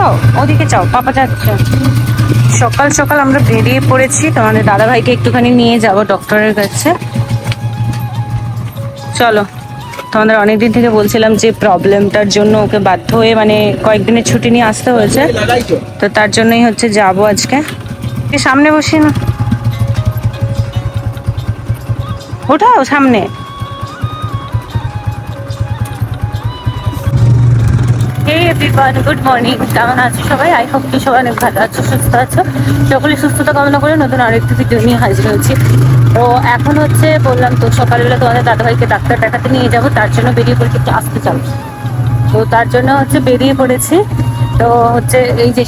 চাও? ওদিকে চাও, পাপা যাচ্ছে। সকাল সকাল আমরা বেরিয়ে পড়েছি, তোমাদের দাদা ভাইকে একটুখানি নিয়ে যাব ডক্টরের কাছে। চলো, তোমাদের অনেকদিন থেকে বলছিলাম যে প্রবলেমটার জন্য ওকে বাধ্য হয়ে মানে কয়েকদিনের ছুটি নিয়ে আসতে হয়েছে। তো তার জন্যই হচ্ছে যাব আজকে। সামনে বসি না। ওঠাও সামনে। গুড মর্নিং সবাই? আই সবাই অনেক ভালো আছো, সুস্থ আছো। সুস্থতা করে নতুন নিয়ে হাজির হয়েছি। তো এখন হচ্ছে বললাম তো, সকালবেলা তোমাদের দাদাভাইকে ডাক্তার দেখাতে নিয়ে যাব, তার জন্য বেরিয়ে পড়েছি একটু আসতে চাবো তো তার জন্য হচ্ছে বেরিয়ে পড়েছি। তো হচ্ছে এই যে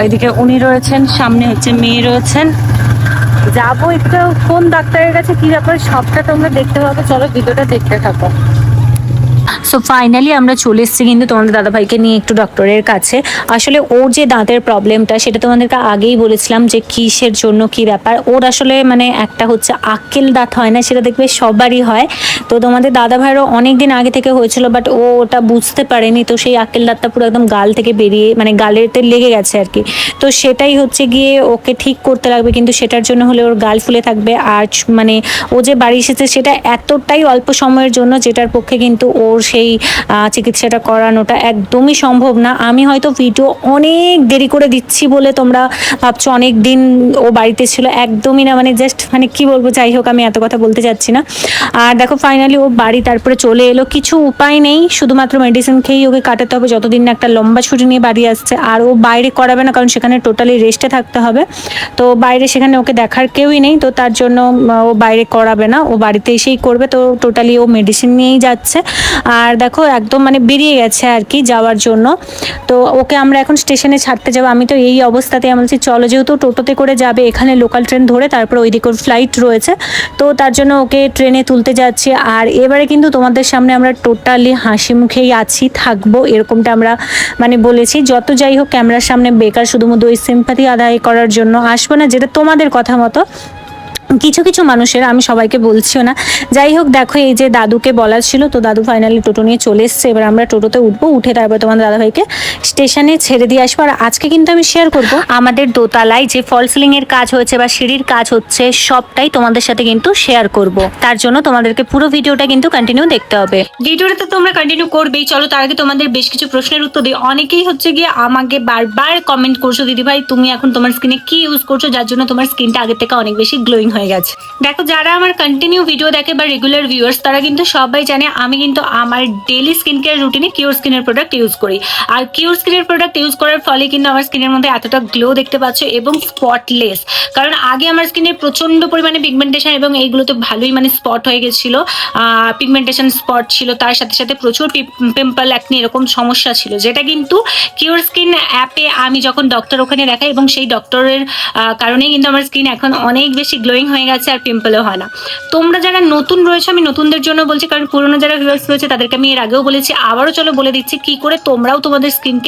ওইদিকে উনি রয়েছেন, সামনে হচ্ছে মেয়ে রয়েছেন। যাব একটু, কোন ডাক্তারের কাছে, কি ব্যাপার, সবটা তোমরা দেখতে পাবে। চলো, ভিডিওটা দেখতে থাকো। সো ফাইনালি আমরা চলে এসেছি কিন্তু তোমাদের দাদাভাইকে নিয়ে একটু ডক্টরের কাছে। আসলে ওর যে দাঁতের প্রবলেমটা সেটা তোমাদেরকে আগেই বলেছিলাম যে কিসের জন্য কি ব্যাপার। ওর আসলে মানে একটা হচ্ছে আক্কেল দাঁত হয় না, সেটা দেখবে সবারই হয়। তো তোমাদের দাদা ভাইয়েরও অনেক দিন আগে থেকে হয়েছিল বাট ও ওটা বুঝতে পারেনি। তো সেই আক্কেল দাঁতটা পুরো একদম গাল থেকে বেরিয়ে মানে গালেতে লেগে গেছে আর কি। তো সেটাই হচ্ছে গিয়ে ওকে ঠিক করতে লাগবে, কিন্তু সেটার জন্য হলে ওর গাল ফুলে থাকবে। আর মানে ও যে বাড়ি এসেছে, সেটা এতটাই অল্প সময়ের জন্য, যেটার পক্ষে কিন্তু ওর সেই আহ, চিকিৎসাটা করানোটা একদমই সম্ভব না। আমি হয়তো ভিডিও অনেক দেরি করে দিচ্ছি বলে তোমরা ভাবছ অনেক দিন ও বাড়িতে ছিল একদমই না। মানে জাস্ট মানে কি বলব যাই হোক আমি এত কথা বলতে চাচ্ছি না। আর দেখো ফাইনালি ও বাড়ি তারপরে চলে এলো। কিছু উপায় নেই শুধুমাত্র মেডিসিন খেয়েই ওকে কাটাতে হবে। যতদিন না একটা লম্বা ছুটি নিয়ে বাড়ি আসছে আর ও বাইরে করাবে না কারণ সেখানে টোটালি রেস্টে থাকতে হবে। তো বাইরে সেখানে ওকে দেখার কেউই নেই তো তার জন্য ও বাইরে করাবে না। ও বাড়িতে এসেই করবে তো টোটালি ও মেডিসিন নিয়েই যাচ্ছে। আর দেখো একদম মানে বেরিয়ে গেছে আর কি যাওয়ার জন্য। তো ওকে আমরা এখন স্টেশনে ছাড়তে যাব। আমি তো এই অবস্থাতে আমি বলছি, চলো যেহেতু টোটোতে করে যাবে, এখানে লোকাল ট্রেন ধরে তারপর ওইদিকে ফ্লাইট রয়েছে। তো তার জন্য ওকে ট্রেনে তুলতে যাচ্ছি। আর এবারে কিন্তু তোমাদের সামনে আমরা টোটালি হাসি মুখেই আছি, থাকব, এরকমটা আমরা মানে বলেছি। যত যাই হোক, ক্যামেরার সামনে বেকার, শুধুমাত্র ওই সিম্পাথি আদায় করার জন্য। আসব না, যেটা তোমাদের কথা মতো। কিছু কিছু মানুষের, আমি সবাইকে বলছিও না। যাই হোক, দেখো এই যে দাদুকে বলার ছিল, তো দাদু ফাইনালি টোটো নিয়ে চলে এসছে। এবার আমরা টোটোতে উঠবো, উঠে তারপর তোমার দাদাভাইকে স্টেশনে ছেড়ে দিয়ে আসব। আর আজকে কিন্তু আমি শেয়ার করব। আমাদের দোতলায় যে ফল সিলিং এর কাজ হয়েছে বা সিঁড়ির কাজ হচ্ছে, সবটাই তোমাদের সাথে কিন্তু শেয়ার করব। তার জন্য তোমাদেরকে পুরো ভিডিওটা কিন্তু কন্টিনিউ দেখতে হবে। ভিডিওটা তো তোমরা কন্টিনিউ করবেই। চলো, তার আগে তোমাদের বেশ কিছু প্রশ্নের উত্তর দিই। অনেকেই হচ্ছে গিয়ে আমাকে বারবার কমেন্ট করছ, দিদি ভাই, তুমি এখন তোমার স্কিনে কি ইউজ করছ? যার জন্য তোমার স্কিনটা আগে থেকে অনেক বেশি গ্লোয়িং হয়ে গেছে। দেখো, যারা আমার কন্টিনিউ ভিডিও দেখে বা রেগুলার ভিউয়ার্স তারা কিন্তু সবাই জানে আমি কিন্তু আমার ডেলি স্কিন কেয়ার রুটিনে কিউর স্কিনের প্রোডাক্ট ইউজ করি। আর কিউর স্কিনের প্রোডাক্ট ইউজ করার ফলে কিন্তু আমার স্কিনের মধ্যে এতটা গ্লো দেখতে পাচ্ছ এবং স্পটলেস কারণ আগে আমার স্কিনে প্রচণ্ড পরিমাণে পিগমেন্টেশন এবং এইগুলোতে ভালোই মানে স্পট হয়ে গেছিল। পিগমেন্টেশন স্পট ছিল, তার সাথে সাথে প্রচুর পিম্পল একনি এরকম সমস্যা ছিল, যেটা কিন্তু কিওর স্কিন অ্যাপে আমি যখন ডক্টর ওখানে দেখাই এবং সেই ডক্টরের কারণেই কিন্তু আমার স্কিন এখন অনেক বেশি গ্লোয়িং হয়ে গেছে আর পিম্পলও হয় না। তোমরা যারা নতুন রয়েছে, আমি নতুনদের জন্য বলছি, কারণ পুরোনো যারা ভিউয়ার্স রয়েছে, তাদেরকে আমি এর আগেও বলেছি, আবারও চলো বলে দিচ্ছি, কি করে তোমরাও তোমাদের স্কিনকে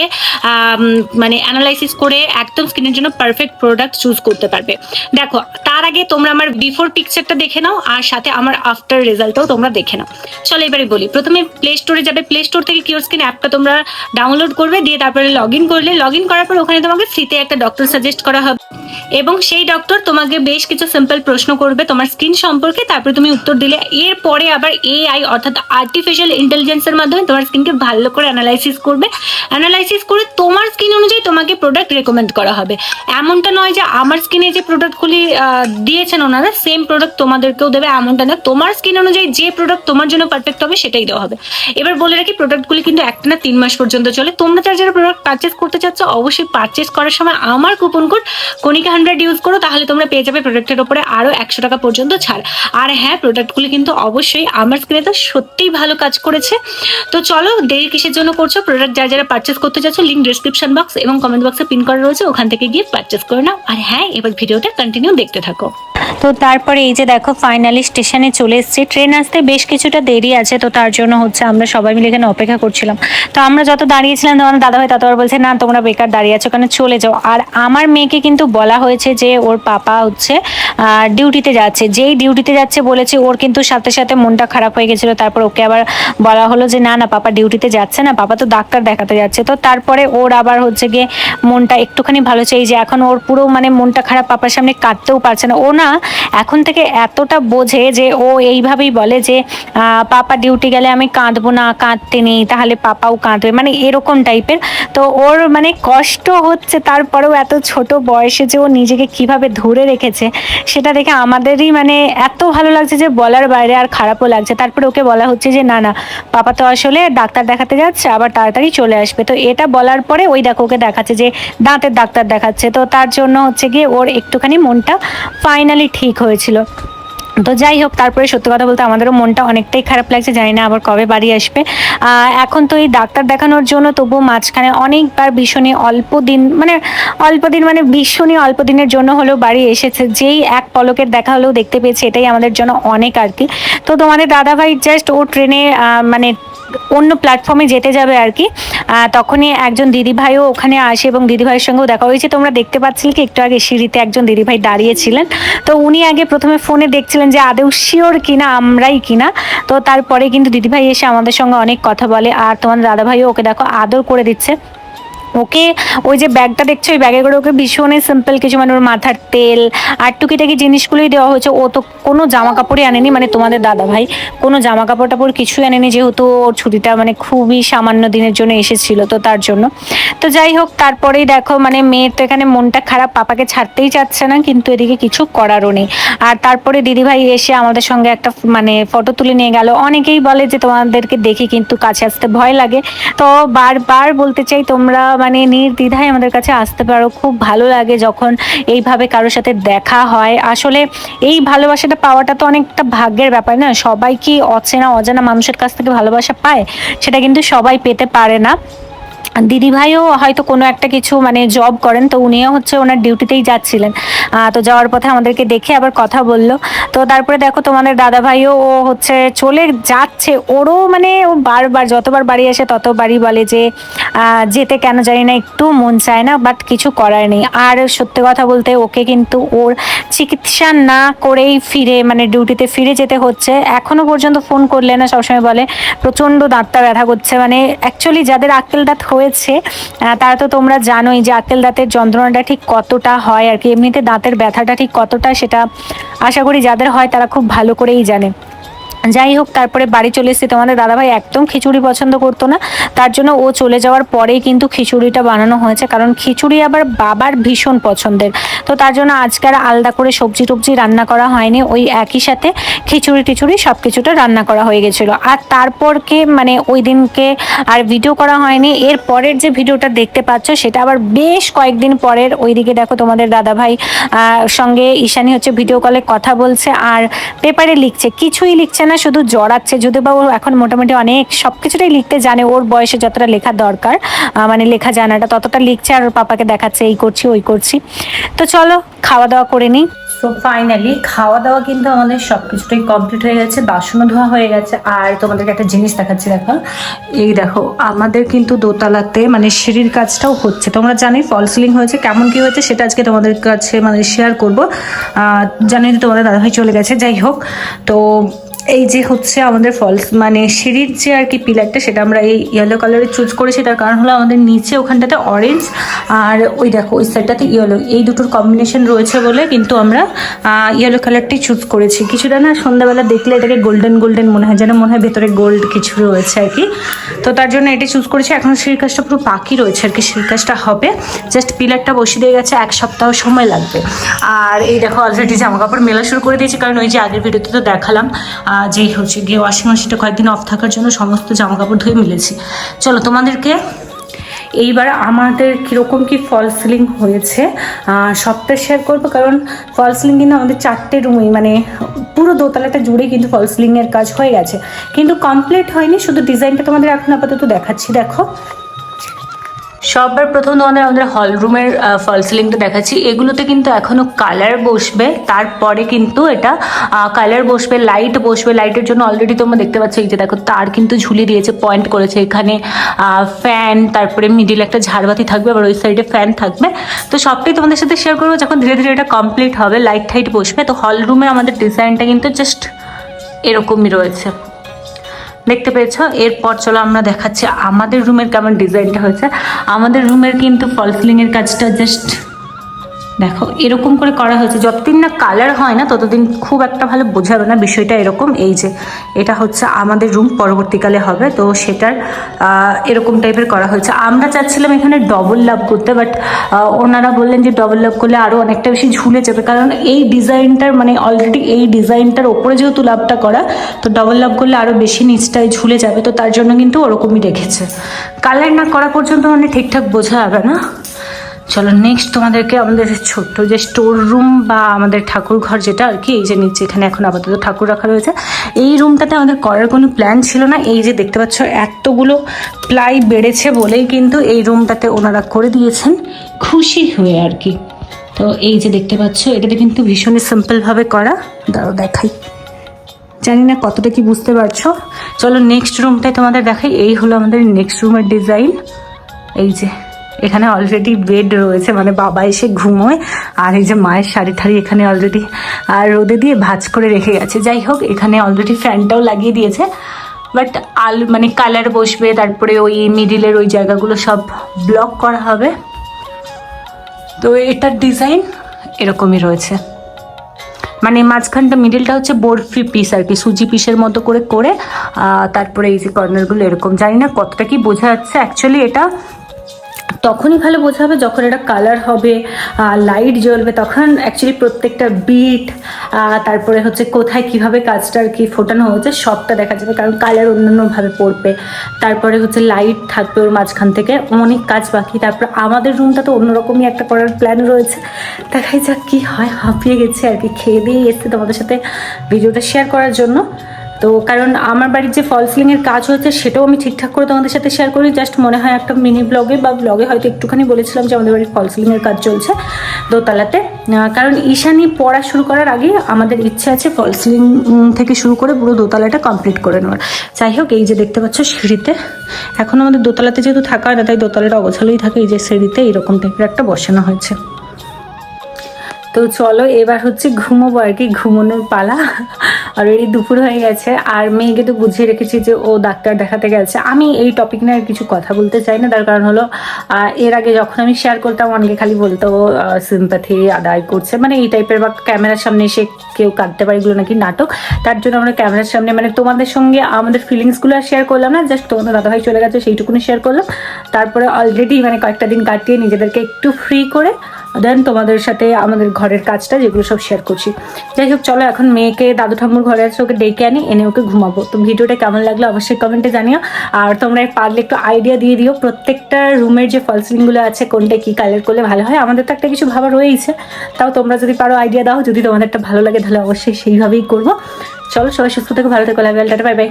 মানে অ্যানালাইসিস করে একদম স্কিনের জন্য পারফেক্ট প্রোডাক্ট চুজ করতে পারবে। দেখো, তার আগে তোমরা আমার বিফোর পিকচারটা দেখে নাও, আর সাথে আমার আফটার রেজাল্টটাও তোমরা দেখে নাও। চলো এবারে বলি, প্রথমে প্লে স্টোরে যাবে প্লে স্টোর থেকে কিওর স্কিন অ্যাপটা তোমরা ডাউনলোড করবে, দিয়ে তারপরে লগ ইন করলে লগ ইন করার পর ওখানে তোমাকে ফ্রিতে একটা ডক্টর সাজেস্ট করা হবে। এবং সেই ডক্টর তোমাকে বেশ কিছু সিম্পল প্রশ্ন করবে তোমার স্কিন সম্পর্কে, তারপরে তুমি উত্তর দিলে। এরপরে আবার এআই অর্থাৎ আর্টিফিশিয়াল ইন্টেলিজেন্সের মাধ্যমে তোমার স্কিনকে ভালো করে অ্যানালাইসিস করবে। অ্যানালাইসিস করে তোমার স্কিন অনুযায়ী তোমাকে প্রোডাক্ট রেকমেন্ড করা হবে। এমনটা নয় যে আমার স্কিনে যে প্রোডাক্টগুলি দিয়েছেন ওনারা সেম প্রোডাক্ট তোমাদেরকেও দেবে, এমনটা না। তোমার স্কিন অনুযায়ী যে প্রোডাক্ট তোমার জন্য পারফেক্ট হবে, সেটাই দেওয়া হবে। এবার বলে রাখি প্রোডাক্টগুলি কিন্তু একটা না তিন মাস পর্যন্ত চলে। তোমরা যারা যারা প্রোডাক্ট পারচেস করতে চাচ্ছ, অবশ্যই পারচেস করার সময় আমার coupon code Konika hundred use করো, তাহলে তোমরা পেয়ে যাবে প্রোডাক্টের ওপরে আরও একশো টাকা পর্যন্ত ছাড়। আর হ্যাঁ প্রোডাক্টগুলি কিন্তু অবশ্যই আমার স্কিনে তো সত্যিই ভালো কাজ করেছে। তো চলো দেরি কিসের জন্য করছ? প্রোডাক্ট যারা যারা পারচেস করতে চাচ্ছ লিঙ্ক ডিসক্রিপশন বক্স এবং কমেন্ট বক্সে পিন করা রয়েছে, ওখান থেকে গিয়ে পারচেস করে নাও। আর হ্যাঁ এবার ভিডিওটা কন্টিনিউ দেখতে থাকো। তো তারপরে এই যে দেখো ফাইনালি স্টেশনে চলে এসেছি। ট্রেন আসতে বেশ কিছুটা দেরি আছে, তো তার জন্য হচ্ছে আমরা সবাই মিলে এখানে অপেক্ষা করছিলাম। তো আমরা যত দাঁড়িয়েছিলাম তখন দাদা ভাই তত বলছে, না, তোমরা বেকার দাঁড়িয়ে আছো ওখানে চলে যাও। আর আমার মেয়েকে কিন্তু বলা হয়েছে যে, ওর পাপা হচ্ছে ডিউটিতে যাচ্ছে। যেই ডিউটিতে যাচ্ছে বলেছে, ওর কিন্তু সাথে সাথে মনটা খারাপ হয়ে গেছিল। তারপর ওকে আবার বলা হলো যে, না না, পাপা ডিউটিতে যাচ্ছে না। পাপা তো ডাক্তার দেখাতে যাচ্ছে। তো তারপরে ওর আবার হচ্ছে গিয়ে মনটা একটুখানি ভালো চাই যে এখন ওর পুরো মানে মনটা খারাপ, পাপার সামনে কাঁদতেও পারছে না। ও না এখন থেকে এতটা বোঝে যে ও এইভাবেই বলে যে পাপা ডিউটি গেলে আমি কাঁদবো না, কাঁদতে নেই, তাহলে পাপাও কাঁদবে। মানে এরকম টাইপের তো ওর মানে কষ্ট হচ্ছে, তারপরেও এত ছোট বয়সে যে ও নিজেকে কীভাবে ধরে রেখেছে, সেটা দেখে আমাদেরই মানে এত ভালো লাগছে যে বলার বাইরে আর খারাপও লাগছে। তারপরে ওকে বলা হচ্ছে যে, না না, পাপা তো আসলে ডাক্তার দেখাতে যাচ্ছে, আবার তাড়াতাড়ি চলে আসবে। তো এটা বলার পরে ওই দেখো ওকে দেখাচ্ছে যে, দাঁতের ডাক্তার দেখাচ্ছে। তো তার জন্য হচ্ছে গিয়ে ওর একটুখানি মনটা ফাইনালি ঠিক হয়েছিল। তো যাই হোক, তারপরে সত্যি কথা বলতে আমাদেরও মনটা অনেকটাই খারাপ লাগছে, জানি না আবার কবে বাড়ি আসবে। এখন তো এই ডাক্তার দেখানোর জন্য তবুও মাঝখানে অনেকবার ভীষণই অল্প দিন মানে অল্প দিন মানে ভীষণই অল্প দিনের জন্য হলেও বাড়ি এসেছে। যেই এক পলকের দেখা হলেও দেখতে পেয়েছে, এটাই আমাদের জন্য অনেক আর কি। তো তোমাদের দাদাভাই জাস্ট ও ট্রেনে মানে অন্য প্ল্যাটফর্মে যেতে যাবে আর কি তখনই একজন দিদিভাইও ওখানে আসে এবং দিদিভাইয়ের সঙ্গেও দেখা হয়েছে। তোমরা দেখতে পাচ্ছিলে কি একটু আগে সিঁড়িতে একজন দিদিভাই দাঁড়িয়েছিলেন। তো উনি আগে প্রথমে ফোনে দেখছিলেন যে আদেও শিওর কিনা, আমরাই কিনা। তো তারপরে কিন্তু দিদিভাই এসে আমাদের সঙ্গে অনেক কথা বলে, আর তোমার দাদাভাইও ওকে দেখো, আদর করে দিচ্ছে। ওকে, ওই যে ব্যাগটা দেখছ, ওই ব্যাগে করে ওকে ভীষণই সিম্পল কিছু মানে ওর মাথার তেল আর টুকিটাকি জিনিসগুলোই দেওয়া হয়েছে। ও তো কোনো জামা কাপড়ই আনেনি মানে তোমাদের দাদা ভাই, কোনো জামা কাপড় টাপড় কিছুই আনেনি, যেহেতু ওর ছুটিটা মানে খুবই সামান্য দিনের জন্য এসেছিল, তো তার জন্য। তো যাই হোক, তারপরেই দেখো মানে মেয়ের তো এখানে মনটা খারাপ, পাপাকে ছাড়তেই চাচ্ছে না, কিন্তু এদিকে কিছু করারও নেই। আর তারপরে দিদিভাই এসে আমাদের সঙ্গে একটা মানে ফটো তুলে নিয়ে গেল। অনেকেই বলে যে তোমাদেরকে দেখে কিন্তু কাছে আসতে ভয় লাগে। তো বারবার বলতে চাই তোমরা মানে নির্দ্বিধায় আমাদের কাছে আসতে পারো। খুব ভালো লাগে যখন এইভাবে কারোর সাথে দেখা হয়। আসলে এই ভালোবাসাটা পাওয়াটা তো অনেকটা ভাগ্যের ব্যাপার না? সবাই কি অচেনা, অজানা মানুষের কাছ থেকে ভালোবাসা পায়? সেটা কিন্তু সবাই পেতে পারে না। দিদিভাইও হয়তো কোনো একটা কিছু মানে জব করেন, তো উনিও হচ্ছে ওনার ডিউটিতেই যাচ্ছিলেন। তো যাওয়ার পথে আমাদেরকে দেখে আবার কথা বলল। তো তারপরে দেখো তোমাদের দাদাভাইও ও হচ্ছে চলে যাচ্ছে। ওরও মানে ও বারবার, যতবার বাড়ি আসে ততবারই বলে যে যেতে কেন জানি না, একটু মন চায় না বাট কিছু করার নেই। আর সত্যি কথা বলতে ওকে কিন্তু ওর চিকিৎসা না করেই ফিরে মানে ডিউটিতে ফিরে যেতে হচ্ছে। এখনও পর্যন্ত ফোন করলে না, সবসময় বলে, প্রচণ্ড দাঁতটা ব্যথা করছে। মানে অ্যাকচুয়ালি যাদের আক্কেল দাঁত হয়েছে। তারা তো তোমরা জানোই যে আক্কেল দাঁতের যন্ত্রণাটা ঠিক কতটা হয় আর কি। এমনিতে দাঁতের ব্যথাটা ঠিক কতটা সেটা আশা করি যাদের হয় তারা খুব ভালো করেই জানে। যাই হোক তারপরে বাড়ি চলে এসেছে। তোমাদের দাদাভাই একদম খিচুড়ি পছন্দ করতো না। তার জন্য ও চলে যাওয়ার পরেই কিন্তু খিচুড়িটা বানানো হয়েছে, কারণ খিচুড়ি আবার বাবার ভীষণ পছন্দের। তো তার জন্য আজকে আর আলাদা করে সবজি টবজি রান্না করা হয়নি। ওই একই সাথে খিচুড়ি টিচুড়ি সব কিছুটা রান্না করা হয়ে গেছিল। আর তারপরকে মানে ওই দিনকে আর ভিডিও করা হয়নি। এর পরের যে ভিডিওটা দেখতে পাচ্ছ, সেটা আবার বেশ কয়েকদিন পরের। ওইদিকে দেখো তোমাদের দাদাভাই সঙ্গে ঈশানি হচ্ছে ভিডিও কলে কথা বলছে আর পেপারে লিখছে। কিছুই লিখছে না, শুধু জড়াচ্ছে যদি বা ও এখন মোটামুটি অনেক সব কিছুটাই লিখতে জানে, ওর বয়সে যতটা লেখা দরকার মানে লেখা জানাটা, ততটা লিখছে আর ওর পাপাকে দেখাচ্ছে, এই করছি, ওই করছি। তো চলো খাওয়া দাওয়া করে নিই। তো ফাইনালি খাওয়া দাওয়া কিন্তু আমাদের সব কিছুটাই কমপ্লিট হয়ে গেছে, বাসনও ধোয়া হয়ে গেছে, আর তোমাদেরকে একটা জিনিস দেখাচ্ছি, দেখো। এই দেখো, আমাদের কিন্তু দোতলাতে মানে সিঁড়ির কাজটাও হচ্ছে। তোমরা জানি ফল সিলিং হয়েছে, কেমন কি হয়েছে, সেটা আজকে তোমাদের কাছে মানে শেয়ার করব। জানি তোমাদের দাদাভাই চলে গেছে, যাই হোক। তো এই যে হচ্ছে আমাদের ফলস মানে সিঁড়ির যে আর কি পিলারটা সেটা আমরা এই ইয়েলো কালারে চুজ করেছি। তার কারণ হলো আমাদের নিচে ওখানটাতে অরেঞ্জ আর ওই দেখো, ওই সাইডটাতে ইয়েলো এই দুটোর কম্বিনেশন রয়েছে বলে কিন্তু আমরা ইয়েলো কালারটাই চুজ করেছি। কিছুটা না সন্ধ্যাবেলা দেখলে এটাকে গোল্ডেন গোল্ডেন মনে হয়, যেন মনে হয় ভেতরে গোল্ড কিছু রয়েছে আর কি। তো তার জন্য এটি চুজ করেছি। এখন সিঁড়ির কাজটা পুরো বাকি রয়েছে আর কি, সিঁড়ির কাজটা হবে। জাস্ট পিলারটা বসিয়ে দিয়ে গেছে, এক সপ্তাহ সময় লাগবে। আর এই দেখো অলরেডি জামা কাপড় মেলা শুরু করে দিয়েছি, কারণ ওই যে আগের ভিডিওতে তো দেখালাম। যে হচ্ছে গিয়ে ওয়াশিং মেশিনটা কয়েকদিন অফ থাকার জন্য সমস্ত জামা কাপড় ধুয়ে মিলেছি। চলো তোমাদেরকে এইবার আমাদের কীরকম কি ফল সিলিং হয়েছে সবটা শেয়ার করব। কারণ ফল সিলিং কিন্তু আমাদের চারটে রুমই মানে পুরো দোতলাটা জুড়ে কিন্তু ফল সিলিংয়ের কাজ হয়ে গেছে। কিন্তু কমপ্লিট হয়নি, শুধু ডিজাইনটা তোমাদের এখন আপাতত দেখাচ্ছি, দেখো। সবার প্রথম তোমাদের আমাদের হল রুমের ফল সিলিংটা দেখাচ্ছি। এগুলোতে কিন্তু এখনও কালার বসবে, তারপরে কিন্তু এটা কালার বসবে লাইট বসবে। লাইটের জন্য অলরেডি তোমরা দেখতে পাচ্ছ এই যে দেখো, তার কিন্তু ঝুলিয়ে দিয়েছে পয়েন্ট করেছে এখানে ফ্যান তারপরে মিডিল একটা ঝাড়বাতি থাকবে, আবার ওই সাইডে ফ্যান থাকবে। তো সবটাই তোমাদের সাথে শেয়ার করব, যখন ধীরে ধীরে এটা কমপ্লিট হবে লাইট টাইট বসবে। তো হল রুমে আমাদের ডিজাইনটা কিন্তু জাস্ট এরকমই রয়েছে। দেখতে পেয়েছ? এরপর চলো আমরা দেখাচ্ছি আমাদের রুমের কেমন ডিজাইনটা হয়েছে। আমাদের রুমের কিন্তু ফল সিলিংয়ের কাজটা জাস্ট দেখো, এরকম করে করা হয়েছে। যতদিন না কালার হয় না, ততদিন খুব একটা ভালো বোঝাবে না বিষয়টা এরকম। এই যে, এটা হচ্ছে আমাদের রুম পরবর্তীকালে হবে। তো সেটার এরকম টাইপের করা হয়েছে। আমরা চাচ্ছিলাম এখানে ডবল লাভ করতে বাট ওনারা বললেন যে ডবল লাভ করলে আরও অনেকটা বেশি ঝুলে যাবে। কারণ এই ডিজাইনটার মানে অলরেডি এই ডিজাইনটার ওপরে যেহেতু লাভটা করা, তো ডবল লাভ করলে আরও বেশি নিচটায় ঝুলে যাবে। তো তার জন্য কিন্তু ওরকমই রেখেছে। কালার না করা পর্যন্ত মানে ঠিকঠাক বোঝা যাবে না। চলো নেক্সট তোমাদেরকে আমাদের ছোট্ট যে স্টোর রুম বা আমাদের ঠাকুর ঘর যেটা আর কি, এই যে নিচে এখানে এখন আপাতত ঠাকুর রাখা রয়েছে, এই রুমটাতে আমাদের করার কোনো প্ল্যান ছিল না। এই যে দেখতে পাচ্ছ, এতগুলো প্লাই বেড়েছে বলেই কিন্তু এই রুমটাতে ওনারা করে দিয়েছেন। খুশি হয়ে আর কি। তো এই যে দেখতে পাচ্ছ, এটাতে কিন্তু ভীষণই সিম্পলভাবে করা। দাঁড়াও দেখাই। জানি না কতটা কি বুঝতে পারছ। চলো নেক্সট রুমটাই তোমাদের দেখাই। এই হলো আমাদের নেক্সট রুমের ডিজাইন এই যে এখানে অলরেডি বেড রয়েছে মানে বাবা এসে ঘুমোয়, আর এই যে মায়ের শাড়ি ঠাড়ি এখানে অলরেডি আর রোদে দিয়ে ভাঁজ করে রেখে গেছে। যাই হোক, এখানে অলরেডি ফ্যানটাও লাগিয়ে দিয়েছে বাট আল মানে কালার বসবে, তারপরে ওই মিডিলের ওই জায়গাগুলো সব ব্লক করা হবে। তো এটার ডিজাইন এরকমই রয়েছে। মানে মাঝখানটা মিডিলটা হচ্ছে বরফি পিস আর কি, সুজি পিসের মতো করে করে তারপরে এই যে কর্নারগুলো এরকম। জানি না কতটা কি বোঝা যাচ্ছে। অ্যাকচুয়ালি এটা তখনই ভালো বোঝা হবে যখন এটা কালার হবে লাইট জ্বলবে, তখন অ্যাকচুয়ালি প্রত্যেকটা বিট তারপরে হচ্ছে কোথায় কীভাবে কাজটা আর কি ফোটানো হচ্ছে সবটা দেখা যাবে, কারণ কালার অন্যান্যভাবে পড়বে। তারপরে হচ্ছে লাইট থাকবে ওর মাঝখান থেকে, অনেক কাজ বাকি। তারপর আমাদের রুমটা তো অন্যরকমই একটা করার প্ল্যান রয়েছে। দেখাই যাক কি হয়, হাঁপিয়ে গেছে আর কি, খেয়ে দিয়ে এসছে তোমাদের সাথে ভিডিওটা শেয়ার করার জন্য। তো কারণ আমার বাড়ির যে ফল সিলিংয়ের কাজ হচ্ছে সেটাও আমি ঠিকঠাক করে তোমাদের সাথে শেয়ার করি। জাস্ট মনে হয় একটা মিনি ব্লগে বা ব্লগে হয়তো একটুখানি বলেছিলাম যে আমাদের বাড়ির ফল সিলিংয়ের কাজ চলছে দোতলাতে। কারণ ঈশানি পড়া শুরু করার আগে আমাদের ইচ্ছে আছে ফল সিলিং থেকে শুরু করে পুরো দোতলাটা কমপ্লিট করে নেওয়ার। যাই হোক, এই যে দেখতে পাচ্ছ সিঁড়িতে। এখন আমাদের দোতলাতে যেহেতু থাকা হয় না, তাই দোতলাটা অগোছালোই থাকে, এই যে সিঁড়িতে এরকম টাইপের একটা বসানো হয়েছে। তো চলো, এবার হচ্ছে ঘুমোবো আর কি, ঘুমানোর পালা। অলরেডি দুপুর হয়ে গেছে, আর মেয়েকে তো বুঝিয়ে রেখেছি যে ও ডাক্তার দেখাতে গেছে। আমি এই টপিক নিয়ে আর কিছু কথা বলতে চাই না, তার কারণ হলো এর আগে যখন আমি শেয়ার করতাম, অনেকে খালি বলতো সিম্পাথি আদায় করছে। মানে এই টাইপের বা ক্যামেরার সামনে এসে কেউ কাঁদতে পারে, এগুলো নাকি নাটক। তার জন্য আমরা ক্যামেরার সামনে মানে তোমাদের সঙ্গে আমাদের ফিলিংসগুলো আর শেয়ার করলাম না জাস্ট তোমাদের দাদাভাই চলে গেছে, সেইটুকুনি শেয়ার করলাম। তারপরে অলরেডি মানে কয়েকটা দিন কাটিয়ে নিজেদেরকে একটু ফ্রি করে দেন তোমাদের সাথে আমাদের ঘরের কাজটা, যেগুলো সব শেয়ার করছি। যাই হোক, চলো এখন মেয়েকে, দাদু ঠাম্মুর ঘরে আছে, ওকে ডেকে আনি, এনে ওকে ঘুমাবো। তো ভিডিওটা কেমন লাগল অবশ্যই কমেন্টে জানিও। আর তোমরা পারলে একটু আইডিয়া দিয়ে দিও, প্রত্যেকটা রুমের যে ফল সিলিংগুলো আছে, কোনটা কী কালার করলে ভালো হয়, আমাদের তো একটা কিছু ভাবা রয়েছে তাও তোমরা যদি পারো আইডিয়া দাও, যদি তোমাদেরটা ভালো লাগে, তাহলে অবশ্যই সেইভাবেই করব। চলো, সবাই সুস্থ থেকে, ভালো থেকো টাটা বাই বাই